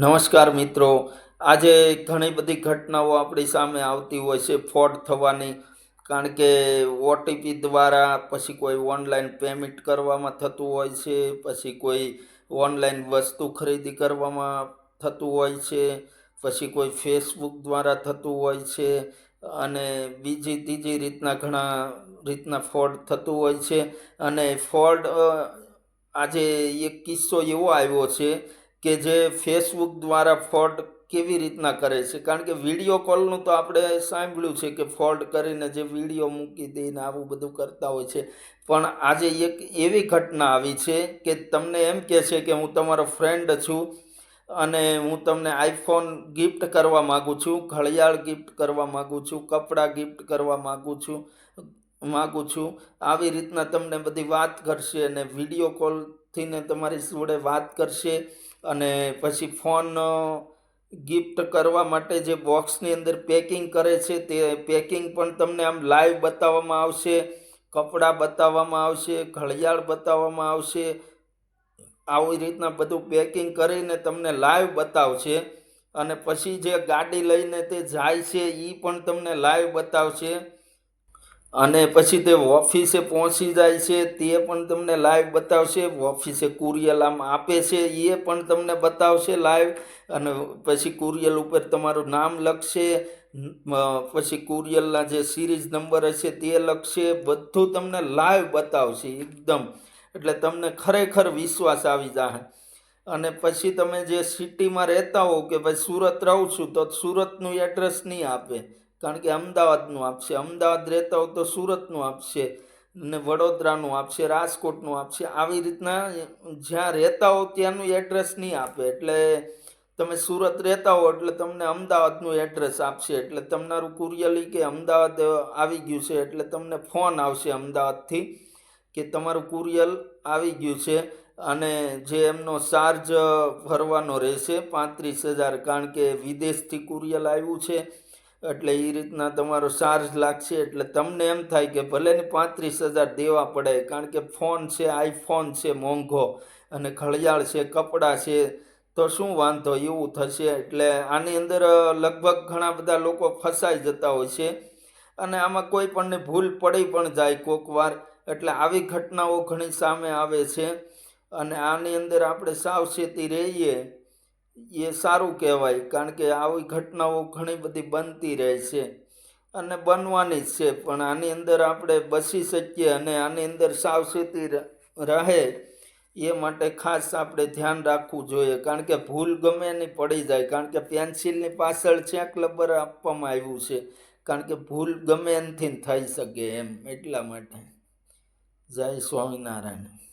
નમસ્કાર મિત્રો. આજે ઘણી બધી ઘટનાઓ આપણી સામે આવતી હોય છે, ફ્રોડ થવાની. કારણ કે ઓટીપી દ્વારા પછી કોઈ ઓનલાઈન પેમેન્ટ કરવામાં થતું હોય છે, પછી કોઈ ઓનલાઈન વસ્તુ ખરીદી કરવામાં થતું હોય છે, પછી કોઈ ફેસબુક દ્વારા થતું હોય છે, અને બીજી ત્રીજી રીતના ઘણા રીતના ફ્રોડ થતું હોય છે. અને ફ્રોડ આજે એક કિસ્સો એવો આવ્યો છે કે જે ફેસબુક દ્વારા ફ્રોડ કેવી રીતના કરે છે? કારણ કે વીડિયો કોલનું તો આપણે સાંભળ્યું છે કે ફ્રોડ કરીને જે વીડિયો મૂકી દઈને આવું બધું કરતા હોય છે. પણ આજે એક એવી ઘટના આવી છે કે તમને એમ કહે છે કે હું તમારો ફ્રેન્ડ છું અને હું તમને આઈફોન ગિફ્ટ કરવા માગું છું, ઘડિયાળ ગિફ્ટ કરવા માગું છું, કપડાં ગિફ્ટ કરવા માગું છું માગું છું. આવી રીતના તમને બધી વાત કરશે અને વીડિયો કોલથી ને તમારી જોડે વાત કરશે. અને પછી ફોન ગિફ્ટ કરવા માટે જે બોક્સની અંદર પેકિંગ કરે છે તે પેકિંગ પણ તમને આમ લાઈવ બતાવવામાં આવશે, કપડાં બતાવવામાં આવશે, ઘડિયાળ બતાવવામાં આવશે. આવી રીતના બધું પેકિંગ કરીને તમને લાઈવ બતાવશે અને પછી જે ગાડી લઈને તે જાય છે એ પણ તમને લાઈવ બતાવશે. અને પછી તે ઓફિસે પહોંચી જાય છે, તે પણ તમને લાઈવ બતાવશે. ઓફિસે કુરિયલ આમ આપે છે, એ પણ તમને બતાવશે લાઈવ. અને પછી કુરિયલ ઉપર તમારું નામ લખશે. પછી કુરિયલના જે સિરીઝ નંબર હશે તે લખશે. બધું તમને લાઈવ બતાવશે એકદમ. એટલે તમને ખરેખર વિશ્વાસ આવી જાય અને પછી તમે જે સિટીમાં રહેતા હો કે ભાઈ સુરત રહું છું, તો સુરતનું એડ્રેસ નહીં આપે. કારણ કે અમદાવાદનું આપશે, અમદાવાદ રહેતા હો તો સુરતનું આપશે ને વડોદરાનું આપશે, રાજકોટનું આપશે. આવી રીતના જ્યાં રહેતા હો ત્યાંનું એડ્રેસ નહીં આપે. એટલે તમે સુરત રહેતા હો એટલે તમને અમદાવાદનું એડ્રેસ આપશે. એટલે તમારું કુરિયલી કે અમદાવાદ આવી ગયું છે એટલે તમને ફોન આવશે અમદાવાદથી કે તમારું કુરિયલ આવી ગયું છે અને જે એમનો ચાર્જ ભરવાનો રહેશે પાંત્રીસ હજાર. કારણ કે વિદેશથી કુરિયલ આવ્યું છે. એટલે એ રીતના તમારો ચાર્જ લાગશે. એટલે તમને એમ થાય કે ભલે ને પાંત્રીસ હજાર દેવા પડે, કારણ કે ફોન છે આઈફોન છે, મોંઘો અને ઘડિયાળ છે, કપડાં છે, તો શું વાંધો? એવું થશે. એટલે આની અંદર લગભગ ઘણા બધા લોકો ફસાઈ જતા હોય છે. અને આમાં કોઈ પણને ભૂલ પડી પણ જાય કોક વાર. એટલે આવી ઘટનાઓ ઘણી સામે આવે છે. અને આની અંદર આપણે સાવચેતી રહીએ એ સારું કહેવાય, કારણ કે આવી ઘટનાઓ ઘણી બધી બનતી રહે છે અને બનવાની જ છે. પણ આની અંદર આપણે બસી શકીએ અને આની અંદર સાવચેતી રહે એ માટે ખાસ આપણે ધ્યાન રાખવું જોઈએ. કારણ કે ભૂલ ગમે એની પડી જાય, કારણ કે પેન્સિલની પાછળ છેક લબર આપવામાં આવ્યું છે, કારણ કે ભૂલ ગમે એનાથી થઈ શકે એમ, એટલા માટે. જય સ્વામિનારાયણ.